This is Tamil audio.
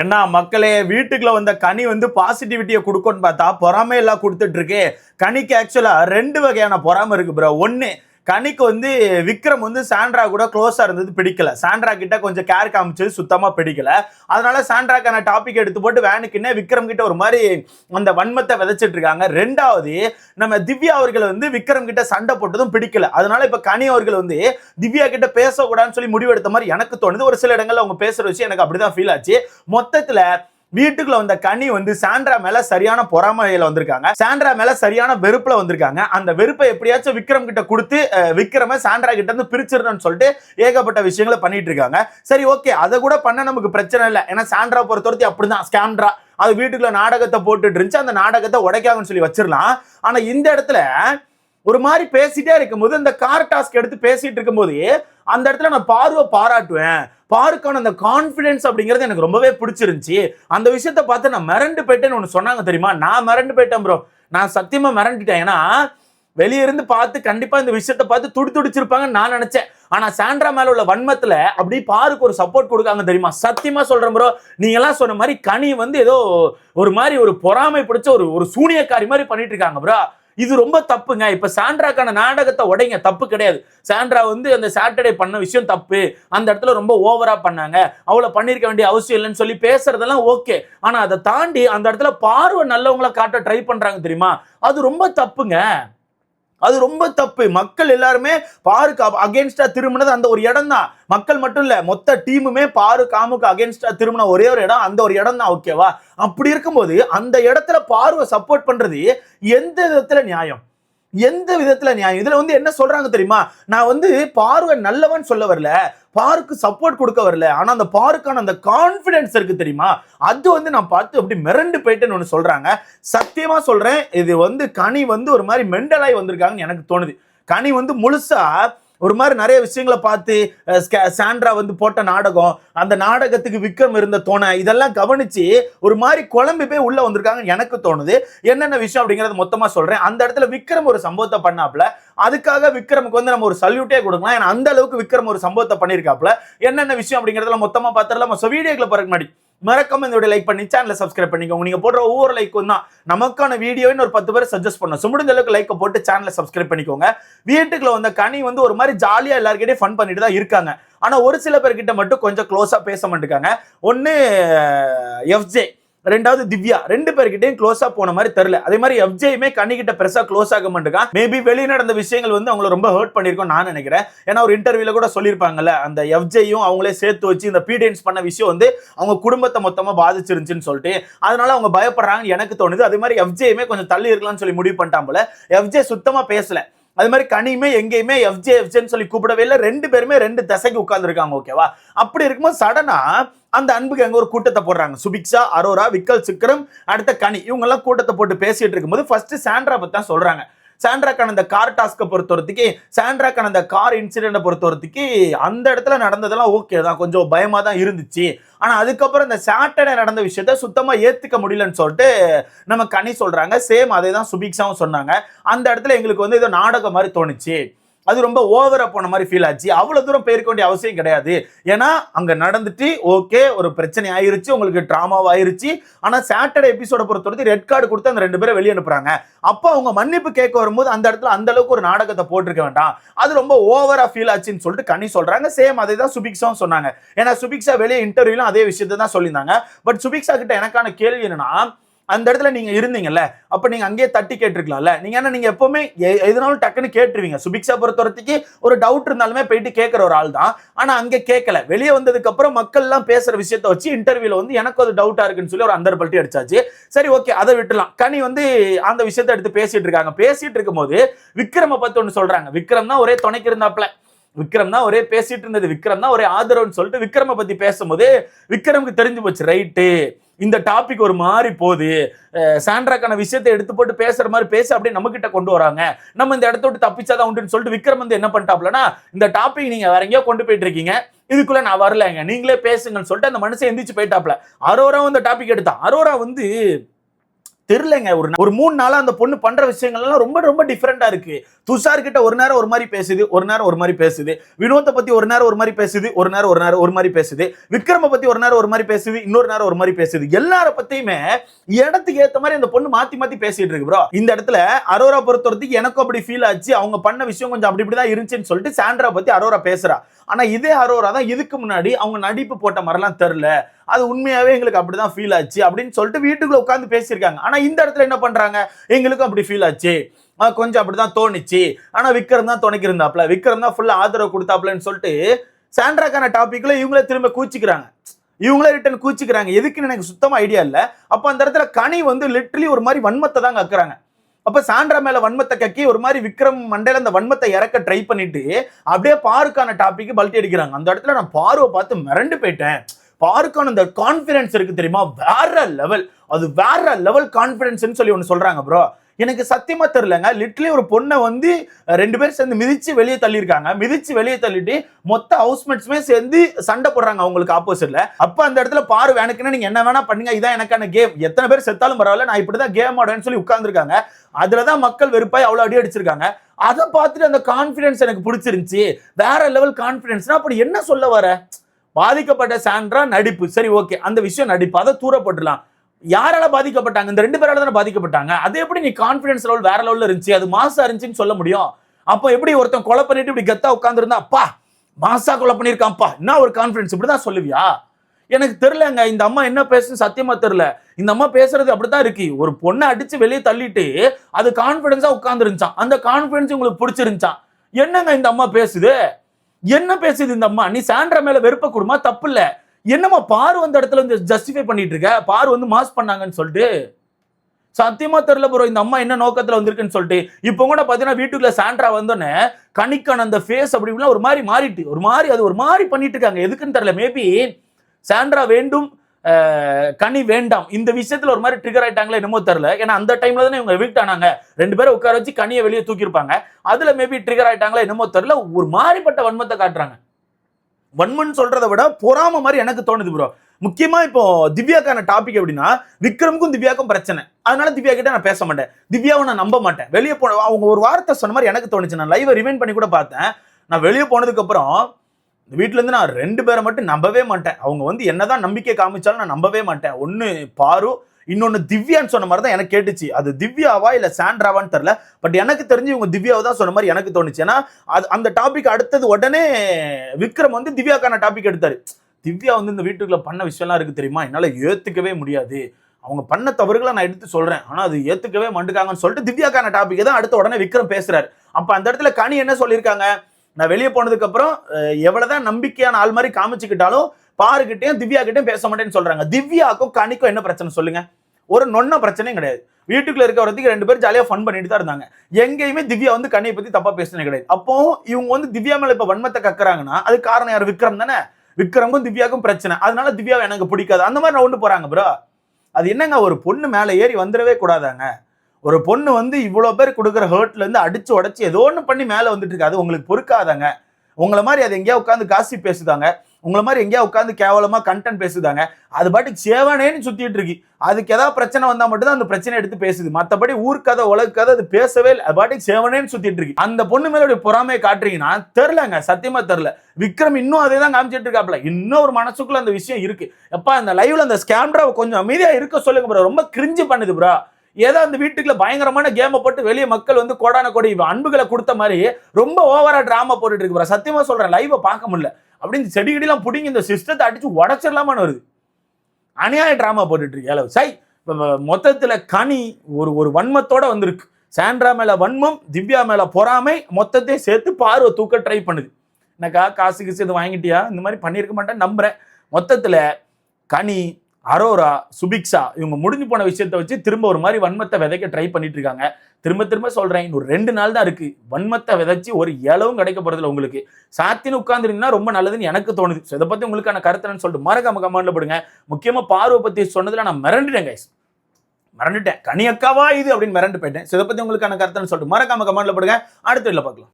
ஏன்னா மக்களே வீட்டுக்குள்ள வந்த கனி வந்து பாசிட்டிவிட்டியை கொடுக்கும்னு பார்த்தா பொறாமையெல்லாம் கொடுத்துட்டு இருக்கு. கனிக்கு ஆக்சுவலாக ரெண்டு வகையான பொறாமை இருக்கு ப்ரோ ஒன்று கனிக்கு வந்து விக்ரம் வந்து சாண்ட்ரா கூட க்ளோஸாக இருந்தது பிடிக்கல. சாண்ட்ரா கிட்ட கொஞ்சம் கேர் காமிச்சது சுத்தமாக பிடிக்கல. அதனால சாண்ட்ராக்கான டாபிக் எடுத்து போட்டு வேனுக்குன்னே விக்ரம் கிட்ட ஒரு மாதிரி அந்த வன்மத்தை விதைச்சிட்டு இருக்காங்க. ரெண்டாவது நம்ம திவ்யா அவர்கள் வந்து விக்ரம் கிட்ட சண்டை போட்டதும் பிடிக்கல. அதனால இப்போ கனி அவர்கள் வந்து திவ்யா கிட்ட பேசக்கூடாதுன்னு சொல்லி முடிவெடுத்த மாதிரி எனக்கு தோணுது. ஒரு சில இடங்கள்ல அவங்க பேசுற விஷயம் எனக்கு அப்படிதான் ஃபீல் ஆச்சு. மொத்தத்தில் வீட்டுக்குள்ள வந்த கனி வந்து சாண்ட்ரா மேல சரியான பொறாமையில வந்திருக்காங்க. சாண்ட்ரா மேல சரியான வெறுப்புல வந்திருக்காங்க. அந்த வெறுப்பை எப்படியாச்சும் விக்ரம் கிட்ட கொடுத்து விக்ரம சாண்ட்ரா கிட்ட இருந்து பிரிச்சிடணும்னு சொல்லிட்டு ஏகப்பட்ட விஷயங்களை பண்ணிட்டு இருக்காங்க. சரி ஓகே. அதை கூட பண்ண நமக்கு பிரச்சனை இல்லை. ஏன்னா சாண்ட்ரா பொறுத்தவரைக்கும் அப்படிதான். ஸ்கேம்ட்ரா அது வீட்டுக்குள்ள நாடகத்தை போட்டுட்டு இருந்துச்சு. அந்த நாடகத்தை உடைக்காங்கன்னு சொல்லி வச்சிடலாம். ஆனா இந்த இடத்துல ஒரு மாதிரி பேசிட்டே இருக்கும்போது இந்த கார் டாஸ்க் எடுத்து பேசிட்டு இருக்கும்போது அந்த இடத்துல நான் பார்வை பாராட்டுவேன். பாருக்கான அந்த கான்ஃபிடென்ஸ் அப்படிங்கிறது எனக்கு ரொம்பவே பிடிச்சிருந்துச்சு. அந்த விஷயத்த பார்த்து நான் மிரண்டு போயிட்டேன்னு ஒன்று சொன்னாங்க தெரியுமா? நான் மிரண்டு போயிட்டேன் ப்ரோ நான் சத்தியமாக மிரண்டுட்டேன். ஏன்னா வெளியே இருந்து பார்த்து கண்டிப்பா இந்த விஷயத்த பார்த்து துடி துடிச்சிருப்பாங்கன்னு நான் நினைச்சேன். ஆனா சாண்ட்ரா மேல உள்ள வன்மத்துல அப்படி பாருக்கு ஒரு சப்போர்ட் கொடுக்காங்க தெரியுமா? சத்தியமா சொல்றேன் ப்ரோ நீங்க எல்லாம் சொன்ன மாதிரி கனி வந்து ஏதோ ஒரு மாதிரி ஒரு பொறாமை பிடிச்ச ஒரு ஒரு சூனியக்காரி மாதிரி பண்ணிட்டு இருக்காங்க ப்ரோ இது ரொம்ப தப்புங்க. இப்ப சாண்ட்ராக்கான நாடகத்தை உடைங்க. தப்பு கிடையாது. சாண்ட்ரா வந்து அந்த சாட்டர்டே பண்ண விஷயம் தப்பு. அந்த இடத்துல ரொம்ப ஓவரா பண்ணாங்க. அவளை பண்ணிருக்க வேண்டிய அவசியம் இல்லைன்னு சொல்லி பேசுறதெல்லாம் ஓகே. ஆனா அதை தாண்டி அந்த இடத்துல பார்வை நல்லவங்கள காட்ட ட்ரை பண்றாங்க தெரியுமா? அது ரொம்ப தப்புங்க. அது ரொம்ப தப்பு. மக்கள் எல்லாருமே பாருக்கு அகேன்ஸ்டா திரும்பினது அந்த ஒரு இடம் தான் மக்கள் மட்டும் இல்ல மொத்த டீமுமே பாரு காமுக்கு அகேன்ஸ்டா திரும்பின ஒரே ஒரு இடம் அந்த ஒரு இடம் தான் ஓகேவா அப்படி இருக்கும்போது அந்த இடத்துல பார்வை சப்போர்ட் பண்றது எந்த விதத்துல நியாயம்? எந்த விதத்துல நியாயம்? இதுல வந்து என்ன சொல்றாங்க தெரியுமா? நான் வந்து பார்வை நல்லவன் சொல்ல வரல. பாருக்கு சப்போர்ட் கொடுக்க வரல. ஆனா அந்த பாருக்கான அந்த கான்பிடன்ஸ் இருக்கு தெரியுமா? அது வந்து நான் பார்த்து அப்படி மிரண்டு போயிட்டேன்னு ஒன்று சொல்றாங்க. சத்தியமா சொல்றேன் இது வந்து கனி வந்து ஒரு மாதிரி மெண்டலாய் வந்திருக்காங்கன்னு எனக்கு தோணுது. கனி வந்து முழுசா ஒரு மாதிரி நிறைய விஷயங்களை பார்த்து சாண்ட்ரா வந்து போட்ட நாடகம் அந்த நாடகத்துக்கு விக்ரம் இருந்த தோணை இதெல்லாம் கவனிச்சு ஒரு மாதிரி குழம்பு போய் உள்ள வந்திருக்காங்க எனக்கு தோணுது. என்னென்ன விஷயம் அப்படிங்கறத மொத்தமா சொல்றேன். அந்த இடத்துல விக்ரம் ஒரு சம்பவத்தை பண்ணாப்ல அதுக்காக விக்ரமுக்கு வந்து நம்ம ஒரு சல்யூட்டே கொடுக்கலாம். ஏன்னா அந்த அளவுக்கு விக்ரம் ஒரு சம்பவத்தை பண்ணியிருக்காப்ல என்னென்ன விஷயம் அப்படிங்கறதுல மொத்தமா பார்த்துடலாம்? ஸோ வீடியோக்குள்ள பிறகு முன்னாடி மறக்காம இந்த வீடியோ லைக் பண்ணி சேனலை சப்ஸ்கிரைப் பண்ணிக்கோங்க. நீங்க போடுற ஒவ்வொரு லைக்கும் தான் நமக்கான வீடியோன்னு ஒரு பத்து பேர் சஜஸ்ட் பண்ணோம். ஸோ முடிஞ்ச அளவுக்கு லைக்கை போட்டு சேனலை சப்ஸ்கிரைப் பண்ணிக்கோங்க. வீட்டுக்குள்ள வந்த கனி வந்து ஒரு மாதிரி ஜாலியா எல்லாருக்கிட்டே ஃபன் பண்ணிட்டு தான் இருக்காங்க. ஆனா ஒரு சில பேர்கிட்ட மட்டும் கொஞ்சம் க்ளோஸா பேச மாட்டேங்காங்க ஒன்னு எஃப்ஜே ரெண்டாவது திவ்யா. ரெண்டு பேர்கிட்டயும் க்ளோஸா போன மாதிரி தெரியல. அதே மாதிரி எஃப்ஜேயுமே கண்ணிக்கிட்ட பெருசா க்ளோஸ் ஆக மாட்டேங்க மேபி வெளியே நடந்த விஷயங்கள் வந்து அவங்கள ரொம்ப ஹர்ட் பண்ணிருக்கோம் நான் நினைக்கிறேன். ஏன்னா ஒரு இன்டர்வியூல கூட சொல்லியிருப்பாங்கல்ல அந்த எஃப்ஜேயும் அவங்களே சேர்த்து வச்சு இந்த பீடியன்ஸ் பண்ண விஷயம் வந்து அவங்க குடும்பத்தை மொத்தமா பாதிச்சிருந்துச்சுன்னு சொல்லிட்டு அதனால அவங்க பயப்படுறாங்கன்னு எனக்கு தோணுது. அதே மாதிரி எஃப்ஜேயுமே கொஞ்சம் தள்ளி இருக்கலாம்னு சொல்லி முடிவு பண்ணிட்டான் போல. எஃப்ஜே சுத்தமா பேசல. அது மாதிரி கனியுமே எங்கேயுமே எஃப்ஜே எஃப்ஜேன்னு சொல்லி கூப்பிடவே இல்லை. ரெண்டு பேருமே ரெண்டு தசைக்கு உட்காந்துருக்காங்க ஓகேவா அப்படி இருக்கும்போது சடனா அந்த அன்புக்கு அங்கே ஒரு கூட்டத்தை போடுறாங்க. சுபிக்ஷா அரோரா விக்கல் சிக்கரம் அடுத்த கனி. இவங்கெல்லாம் கூட்டத்தை போட்டு பேசிட்டு இருக்கும்போது ஃபர்ஸ்ட் சாண்ட்ரா பற்றி தான் சொல்கிறாங்க சாண்ட்ராக்கான அந்த கார் டாஸ்க்கை பொறுத்தவரத்துக்கு சாண்ட்ராக்கான அந்த கார் இன்சிடென்ட்டை பொறுத்தவரத்துக்கு அந்த இடத்துல நடந்ததெல்லாம் ஓகே தான். கொஞ்சம் பயமாக தான் இருந்துச்சு. ஆனால் அதுக்கப்புறம் இந்த சாட்டர்டே நடந்த விஷயத்த சுத்தமாக ஏற்றுக்க முடியலன்னு சொல்லிட்டு நம்ம கனி சொல்கிறாங்க சேம் அதே தான் சுபிக்ஷாவும் சொன்னாங்க. அந்த இடத்துல எங்களுக்கு வந்து ஏதோ நாடகம் மாதிரி தோணுச்சு. அது ரொம்ப ஓவரா போன மாதிரி ஃபீல் ஆச்சு. அவ்வளவு தூரம் போயிருக்க வேண்டிய அவசியம் கிடையாது. ஏன்னா அங்க நடந்துட்டு ஓகே ஒரு பிரச்சனை ஆயிருச்சு உங்களுக்கு ட்ராமாவா ஆயிருச்சு. ஆனா சாட்டர்டே எபிசோட பொறுத்தவரைக்கும் ரெட் கார்டு கொடுத்து அந்த ரெண்டு பேரை வெளியே அனுப்புறாங்க. அப்போ அவங்க மன்னிப்பு கேட்க வரும்போது அந்த இடத்துல அந்த அளவுக்கு ஒரு நாடகத்தை போட்டிருக்க வேண்டாம். அது ரொம்ப ஓவரா ஃபீல் ஆச்சுன்னு சொல்லிட்டு கனி சொல்றாங்க. சேம் அதே தான் சுபிக்ஸாவும் சொன்னாங்க. ஏன்னா சுபிக்ஷா வெளியே இன்டர்வியூலும் அதே விஷயத்தை தான் சொல்லியிருந்தாங்க. பட் சுபிக்ஷா கிட்ட எனக்கான கேள்வி என்னன்னா அந்த இடத்துல நீங்க இருந்தீங்கல்ல அப்ப நீங்க அங்கேயே தட்டி கேட்டிருக்கலாம்ல. நீங்க என்ன நீங்க எப்பவுமே எ- எதுனாலும் டக்குன்னு கேட்டுருவீங்க. சுபிக்ஷா பொறுத்தவரத்துக்கு ஒரு டவுட் இருந்தாலுமே போயிட்டு கேட்கிற ஒரு ஆள் தான். ஆனா அங்க கேட்கல வெளியே வந்ததுக்கு அப்புறம் மக்கள் எல்லாம் பேசுற விஷயத்த வச்சு இன்டர்வியூல வந்து எனக்கு அது டவுட்டா இருக்குன்னு சொல்லி ஒரு அந்தர் பல்ட்டி அடிச்சாச்சு. சரி ஓகே அதை விட்டுலாம் கனி வந்து அந்த விஷயத்த எடுத்து பேசிட்டு இருக்காங்க. பேசிட்டு இருக்கும்போது விக்ரம பத்தி ஒன்று சொல்றாங்க. விக்ரம் தான் ஒரே துணைக்கு இருந்தாப்ல விக்ரம் தான் ஒரே பேசிட்டு இருந்தது. விக்ரம் தான் ஒரே ஆதரவுன்னு சொல்லிட்டு விக்ரம பத்தி பேசும்போது விக்ரமுக்கு தெரிஞ்சு போச்சு. ரைட்டு இந்த டாபிக் ஒரு மாதிரி போகுது. சாண்ட்ராக்கான விஷயத்தை எடுத்து போட்டு பேசுற மாதிரி பேச அப்படியே நம்ம கிட்ட கொண்டு வராங்க. நம்ம இந்த இடத்த விட்டு தப்பிச்சாதான் உண்டுன்னு சொல்லிட்டு விக்ரம் வந்து என்ன பண்ணிட்டாப்லனா இந்த டாபிக் நீங்க வேற எங்கேயோ கொண்டு போயிட்டு இருக்கீங்க. இதுக்குள்ள நான் வரலங்க. நீங்களே பேசுங்கன்னு சொல்லிட்டு அந்த மனுஷன் எந்திரிச்சு போயிட்டாப்ல அரோரா இந்த டாபிக் எடுத்தான். அரோரா வந்து தெரியலங்க. ஒரு ஒரு மூணு நாளாக அந்த பொண்ணு பண்ணுற விஷயங்கள்லாம் ரொம்ப ரொம்ப டிஃப்ரெண்ட்டாக இருக்கு. துஷார் கிட்ட ஒரு நேரம் ஒரு மாதிரி பேசுது ஒரு நேரம் ஒரு மாதிரி பேசுது. வினோத்தை பற்றி ஒரு நேரம் ஒரு மாதிரி பேசுது ஒரு நேரம் ஒரு நேரம் ஒரு மாதிரி பேசுது. விக்ரமை பற்றி ஒரு நேரம் ஒரு மாதிரி பேசுது இன்னொரு நேரம் ஒரு மாதிரி பேசுது. எல்லார பற்றியுமே இடத்துக்கு ஏற்ற மாதிரி அந்த பொண்ணு மாற்றி மாற்றி பேசிட்டு இருக்கு ப்ரோ இந்த இடத்துல அரோரா பொறுத்தவரத்துக்கு எனக்கும் அப்படி ஃபீல் ஆச்சு. அவங்க பண்ண விஷயம் கொஞ்சம் அப்படி இப்படி தான் இருந்துச்சுன்னு சொல்லிட்டு சாண்ட்ரா பற்றி அரோரா பேசுகிறா ஆனால் இதே அரோரா தான் இதுக்கு முன்னாடி அவங்க நடிப்பு போட்ட மாதிரிலாம் தெரில அது உண்மையாவே எங்களுக்கு அப்படிதான் ஃபீல் ஆச்சு அப்படின்னு சொல்லிட்டு வீட்டுக்குள்ள உட்காந்து பேசியிருக்காங்க. ஆனா இந்த இடத்துல என்ன பண்றாங்க? எங்களுக்கும் அப்படி ஃபீல் ஆச்சு. கொஞ்சம் அப்படிதான் தோணுச்சு. ஆனா விக்ரம் தான் துணைக்கு இருந்தாப்ல விக்ரம் தான் ஃபுல்லா ஆதரவு கொடுத்தாப்லன்னு சொல்லிட்டு சாண்ட்ராக்கான டாபிக்ல இவங்களே திரும்ப கூச்சிக்கிறாங்க. இவங்களே ரிட்டன் கூச்சிக்கிறாங்க. எதுக்குன்னு எனக்கு சுத்தமா ஐடியா இல்ல. அப்ப அந்த இடத்துல கனி வந்து லிட்ரலி ஒரு மாதிரி வன்மத்தை தான் கக்குறாங்க. அப்ப சாண்ட்ரா மேல வன்மத்தை கக்கி ஒரு மாதிரி விக்ரம் மண்டையில அந்த வன்மத்தை இறக்க ட்ரை பண்ணிட்டு அப்படியே பாருக்கான டாபிக் பல்ட்டி அடிக்கிறாங்க. அந்த இடத்துல நான் பார்வை பார்த்து மிரண்டு போயிட்டேன். பாருக்கான அந்த கான்ஃபிடன்ஸ் இருக்கு தெரியுமா? வேற லெவல் அது வேற லெவல் கான்ஃபிடன்ஸ்னு சொல்லி ஒன்று சொல்றாங்க ப்ரோ எனக்கு சத்தியமா தெரியலங்க. லிட்ரலி ஒரு பொண்ணை வந்து ரெண்டு பேரும் சேர்ந்து மிதிச்சு வெளியே தள்ளியிருக்காங்க. மிதிச்சு வெளியே தள்ளிட்டு மொத்த ஹவுஸ்மேட்ஸுமே சேர்ந்து சண்டை போடுறாங்க அவங்களுக்கு ஆப்போசிட்ல அப்ப அந்த இடத்துல பாரு எனக்குன்னு நீங்க என்ன வேணா பண்ணுங்க. இதான் எனக்கான கேம் எத்தனை பேர் செத்தாலும் பரவாயில்ல. நான் இப்படிதான் கேம் ஆடுவேன்னு சொல்லி உட்கார்ந்துருக்காங்க. அதுலதான் மக்கள் வெறுப்பாய் அவ்வளவு அடி அடிச்சிருக்காங்க. அதை பார்த்துட்டு அந்த கான்ஃபிடன்ஸ் எனக்கு பிடிச்சிருந்துச்சு. வேற லெவல் கான்ஃபிடன்ஸ்னா அப்படி என்ன சொல்ல வர? பாதிக்கப்பட்ட சாண்ட்ரா நடிப்பு. சரி ஓகே. அந்த விஷயம் நடிப்பு. அதை தூரப்பட்டுலாம் யாரால பாதிக்கப்பட்டாங்க? இந்த ரெண்டு பேரால தானே பாதிக்கப்பட்டாங்க? அது எப்படி நீ கான்ஃபிடன்ஸ் லெவல் வேற லெவல்ல இருந்துச்சு? அது மாசா இருந்துச்சுன்னு சொல்ல முடியும். அப்போ எப்படி ஒருத்தன் கொலை பண்ணிட்டு இப்படி கத்தா உட்காந்துருந்தா அப்பா மாசா கொலை பண்ணியிருக்கான்ப்பா என்ன ஒரு கான்ஃபிடன்ஸ் இப்படிதான் சொல்லுவியா? எனக்கு தெரியலங்க. இந்த அம்மா என்ன பேசுன்னு சத்தியமா தெரியல. இந்த அம்மா பேசுறது அப்படித்தான் இருக்கு. ஒரு பொண்ணை அடிச்சு வெளியே தள்ளிட்டு அது கான்ஃபிடன்ஸா உட்காந்துருந்துச்சான் அந்த கான்ஃபிடன்ஸ் உங்களுக்கு பிடிச்சிருந்துச்சான் என்னங்க இந்த அம்மா பேசுது? என்ன பேசுது இந்த அம்மா? நீ சாண்ட்ரா மேல வெறுப்ப கொடுமா? தப்பு இல்ல என்னம்மா பாரு வந்த இடத்துல வந்து ஜஸ்டிஃபை பண்ணிட்டு இருக்க? பாரு வந்து மாஸ் பண்ணாங்கன்னு சொல்லிட்டு. சத்தியமா தெரியல ப்ரோ இந்த அம்மா என்ன நோக்கத்துல வந்திருக்குன்னு சொல்லிட்டு. இப்போ கூட பாத்தீங்கன்னா வீட்டுக்குள்ள சாண்ட்ரா வந்தோடனே கணிக்கான அந்த ஃபேஸ் அப்படி இப்படிலாம் ஒரு மாதிரி மாறிட்டு ஒரு மாதிரி அது ஒரு மாதிரி பண்ணிட்டு இருக்காங்க. எதுக்குன்னு தெரியல மேபி சாண்ட்ரா வேண்டும் கனி வேண்டாம். இந்த விஷயத்துல ஒரு மாதிரி ட்ரிகர் ஆயிட்டாங்களே என்னமோ தெரியல. ஏன்னா அந்த டைம்ல தானே இவங்க எவிக்ட் ஆனாங்க. ரெண்டு பேரும் உட்கார வச்சு கனியை வெளியே தூக்கியிருப்பாங்க. அதுல மேபி ட்ரிகர் ஆயிட்டாங்களா என்னமோ தெரியல. ஒரு மாறிப்பட்ட வன்மத்தை காட்டுறாங்க. வன்மன் சொல்றதை விட பொறாம மாதிரி எனக்கு தோணுது ப்ரோ முக்கியமா இப்போ திவ்யாக்கான டாபிக் எப்படின்னா விக்ரமுக்கும் திவ்யாக்கும் பிரச்சனை. அதனால திவ்யா கிட்ட நான் பேச மாட்டேன். திவ்யாவை நான் நம்ப மாட்டேன். வெளியே போன அவங்க ஒரு வார்த்தை சொன்ன மாதிரி எனக்கு தோணுச்சு. நான் லைவை ரிமைண்ட் பண்ணி கூட பார்த்தேன். நான் வெளியே போனதுக்கு அப்புறம் இந்த வீட்டிலேருந்து நான் ரெண்டு பேரை மட்டும் நம்பவே மாட்டேன். அவங்க வந்து என்னதான் நம்பிக்கை காமிச்சாலும் நான் நம்பவே மாட்டேன். ஒன்று பாரு இன்னொன்று திவ்யான்னு சொன்ன மாதிரி தான் எனக்கு கேட்டுச்சு. அது திவ்யாவா இல்லை சாண்ட்ராவான்னு தெரில பட் எனக்கு தெரிஞ்சு இவங்க திவ்யாவை தான் சொன்ன மாதிரி எனக்கு தோணுச்சு. ஏன்னா அது அந்த டாபிக் அடுத்தது உடனே விக்ரம் வந்து திவ்யாக்கான டாபிக் எடுத்தார். திவ்யா வந்து இந்த வீட்டுக்குள்ளே பண்ண விஷயம்லாம் இருக்குது தெரியுமா? என்னால் ஏற்றுக்கவே முடியாது. அவங்க பண்ண தவறுகளை நான் எடுத்து சொல்கிறேன் ஆனால் அது ஏற்றுக்கவே மாட்டுக்காங்கன்னு சொல்லிட்டு திவ்யாக்கான டாபிக் தான் அடுத்த உடனே விக்ரம் பேசுகிறார் அப்போ அந்த இடத்துல கனி என்ன சொல்லியிருக்காங்க? நான் வெளியே போனதுக்கு அப்புறம் எவ்வளவுதான் நம்பிக்கையான ஆள் மாதிரி காமிச்சுக்கிட்டாலும் பாருக்கிட்டையும் திவ்யா கிட்டையும் பேச மாட்டேன்னு சொல்றாங்க. திவ்யாக்கும் கனிக்கும் என்ன பிரச்சனை சொல்லுங்க? ஒரு நொன்ன பிரச்சனையும் கிடையாது. வீட்டுக்குள்ள இருக்க வரதுக்கு ரெண்டு பேரும் ஜாலியா ஃபன் பண்ணிட்டு தான் இருந்தாங்க. எங்கேயுமே திவ்யா வந்து கண்ணியை பத்தி தப்பா பேசினே கிடையாது. அப்போ இவங்க வந்து திவ்யா மேல இப்ப வன்மத்தை கக்குறாங்கன்னா அது காரணம் யார்? விக்ரம் தானே? விக்ரமும் திவ்யாக்கும் பிரச்சனை. அதனால திவ்யாவை எனக்கு பிடிக்காது. அந்த மாதிரி நான் ஒன்று போறாங்க ப்ரோ அது என்னங்க ஒரு பொண்ணு மேலே ஏறி வந்துடவே கூடாதாங்க? ஒரு பொண்ணு வந்து இவ்வளோ பேர் கொடுக்குற ஹர்ட்ல இருந்து அடிச்சு உடச்சி ஏதோ ஒன்று பண்ணி மேலே வந்துட்டு இருக்கு. அது உங்களுக்கு பொறுக்காதாங்க. உங்களை மாதிரி அது எங்கேயா உட்காந்து காசி பேசுதாங்க. உங்களை மாதிரி எங்கேயா உட்காந்து கேவலமா கண்டென்ட் பேசுதாங்க. அது பாட்டுக்கு சேவனேன்னு சுத்திட்டு இருக்கு. அதுக்கு ஏதாவது பிரச்சனை வந்தா மட்டும்தான் அந்த பிரச்சனை எடுத்து பேசுது. மற்றபடி ஊர்க்கதை உலக கதை அது பேசவே இல்லை. அது பாட்டுக்கு சேவனேன்னு சுத்திட்டு இருக்கு. அந்த பொண்ணு மேல பொறாமையை காட்டுறீங்கன்னா தெரிலங்க சத்தியமா தெரில. விக்ரம் இன்னும் அதே தான் காமிச்சிட்டு இருக்காப்ல இன்னும் ஒரு மனசுக்குள்ள அந்த விஷயம் இருக்கு. எப்பா அந்த லைவ்ல அந்த ஸ்கேம்ரா கொஞ்சம் அமைதியா இருக்க சொல்லுங்க ப்ரோ ரொம்ப கிரிஞ்சு பண்ணுது ப்ரோ ஏதோ அந்த வீட்டுக்குள்ள பயங்கரமான கேமை போட்டு வெளியே மக்கள் வந்து கோடான கோடி அன்புகளை கொடுத்த மாதிரி ரொம்ப ஓவரா டிராமா போட்டுட்டு இருக்கு சத்தியமாக சத்தியமா சொல்றேன் லைவை பார்க்க முடியல. அப்படின்னு இந்த செடி பிடிங்கி இந்த சிஸ்டத்தை அடிச்சு உடச்சிடலாமான்னு வருது. அநியாய டிராமா போட்டுட்டு இருக்கு சை மொத்தத்தில் கனி ஒரு ஒரு வன்மத்தோட வந்திருக்கு. சாண்ட்ரா மேல வன்மம் திவ்யா மேல பொறாமை மொத்தத்தையும் சேர்த்து பார்வை தூக்க ட்ரை பண்ணுது. என்னக்கா காசு கீசு இது வாங்கிட்டியா? இந்த மாதிரி பண்ணியிருக்க மாட்டேன் நம்புறேன். மொத்தத்தில் கனி அரோரா சுபிக்ஷா இவங்க முடிஞ்சு போன விஷயத்தை வச்சு திரும்ப ஒரு மாதிரி வன்மத்தை விதைக்க ட்ரை பண்ணிட்டு இருக்காங்க. திரும்ப திரும்ப சொல்றேன் இன்னும் ரெண்டு நாள் தான் இருக்கு. வன்மத்தை விதைச்சு ஒரு இலவும் கிடைக்க போறதில்ல உங்களுக்கு. சாத்தின்னு உட்கார்ந்துருந்தீங்கன்னா ரொம்ப நல்லதுன்னு எனக்கு தோணுது. ஸோ இதை பத்தி உங்களுக்கான கருத்துன்னு சொல்லிட்டு மறக்காம கமெண்ட்ல போடுங்க. முக்கியமா பார்வை பத்தி சொன்னதுல நான் மிரண்டுட்டேன் கைஸ் மிரண்டுட்டேன். கனியக்காவா இது அப்படின்னு மிரண்டு போயிட்டேன். ஸோ இதை பத்தி உங்களுக்கான கருத்துன்னு சொல்லிட்டு மறக்காம கமெண்ட்ல போடுங்க. அடுத்த வீடியோல பார்க்கலாம்.